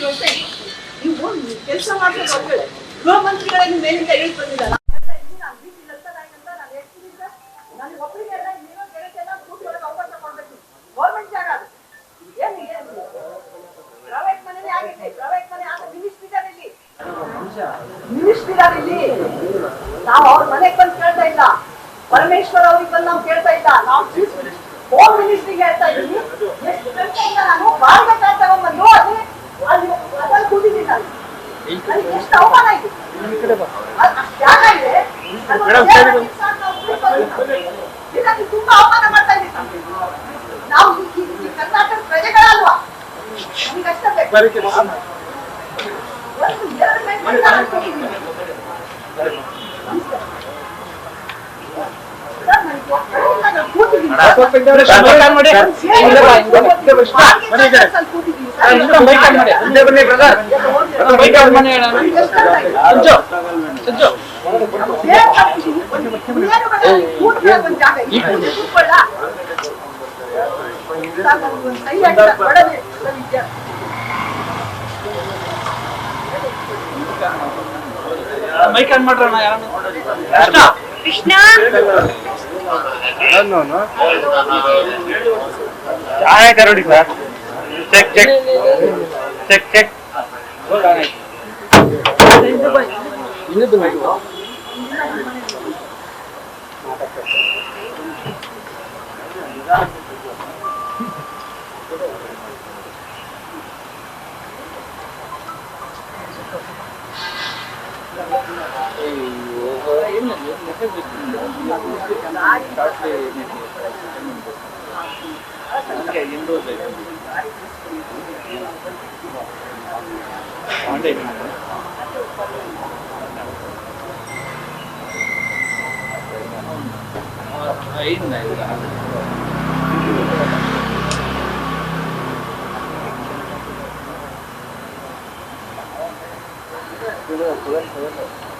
ಯೋಚನೆ ಇದೆ. ನೀವು ಕೆಲಸ ಮಾಡ್ಬೇಕು ಗೃಹ ಮಂತ್ರಿಗಳೇ ಮೇಲಿಂದ ಹೇಳಿ ಮಿನಿಸ್ಟ್ರಿ ಇಲ್ಲಿ. ಮಿನಿಸ್ಟ್ರಿ ನಾವು ಅವ್ರ ಮನೆಗೆ ಬಂದು ಕೇಳ್ತಾ ಇಲ್ಲ. ಪರಮೇಶ್ವರ್ ಅವ್ರಿಗೆ ಬಂದು ನಾವು ಕೇಳ್ತಾ ಇಲ್ಲ. ನಾವು ಹೋಮ್ ಮಿನಿಸ್ಟ್ರಿಗೆ ಹೇಳ್ತಾ ಇದ್ದೀನಿ. ಎಷ್ಟು ಗಂಟೆಯಿಂದ ನಾನು ಬಾಳ್ಗೆ ಕಾರ್ ತಗೊಂಡ್ಬಂದು ಅಲ್ಲಿ ಅಲ್ಲಿ ಅದ್ರಲ್ಲಿ ಕೂತಿದ್ದೀನಿ ನಾನು. ನನಗೆ ಎಷ್ಟು ಅವಮಾನ ಇದೆ ಜಾಗ. ಇದಕ್ಕೆ ತುಂಬಾ ಅವಮಾನ ಮಾಡ್ತಾ ನಾವು. ಈ- ಕರ್ನಾಟಕದ ಪ್ರಜೆಗಳಲ್ವಾ? ಬೇಕು. ಒಂದು ಎರಡು ಗಂಟೆಯಿಂದ. ಸರ್, ನನಗೆ ಒಬ್ಬರೇ ಇಲ್ಲ, ನಾನು ಕೂತಿದ್ದೀನಿ. ಮೈಕ್ ಆನ್ ಮಾಡ್ರಣ್ಣ ಯಾರನ್ನ ಕೃಷ್ಣ ಆಯ್ತು ನೋಡಿ sir. Check check check check là những một cái việc trở về vấn đề những này là Hãy subscribe cho kênh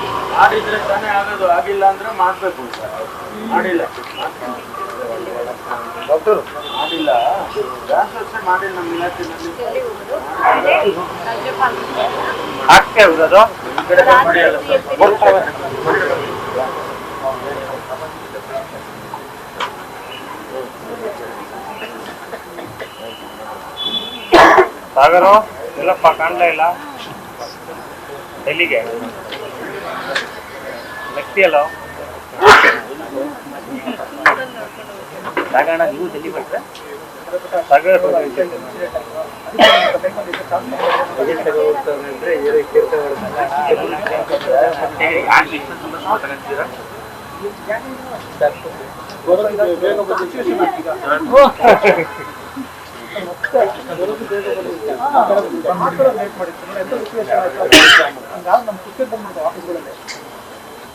ಮಾಡಿದ್ರೆ ತಾನೇ ಆಗೋದು ಆಗಿಲ್ಲ ಅಂದ್ರೆ ಮಾಡ್ಬೇಕು ಮಾಡಿಲ್ಲ. ಡಾಕ್ಟರ್? ಮಾಡಿಲ್ಲ. ಮಾಡಿಲ್ಲ ನಮ್ಮ ಇಲಾಖೆಯಲ್ಲಿ. ಹಾಕ್ತೇ ಅದು. ಸಾಗರು ಎಲ್ಲಪ್ಪ ಕಾಣ್ಲೇ ಇಲ್ಲ? ಎಲ್ಲಿಗೆ? ನೆಕ್ತಿಯಲ್ಲ ಸಾಗಣ ನೀವು ಜಲ್ಲಿ ಬಿಟ್ರೆ ಸಾಗರ ನಮ್ಮ ಹಿರೀಕರು ಬಂದ್ಬಿಟ್ಟು ಚೇಂಜ್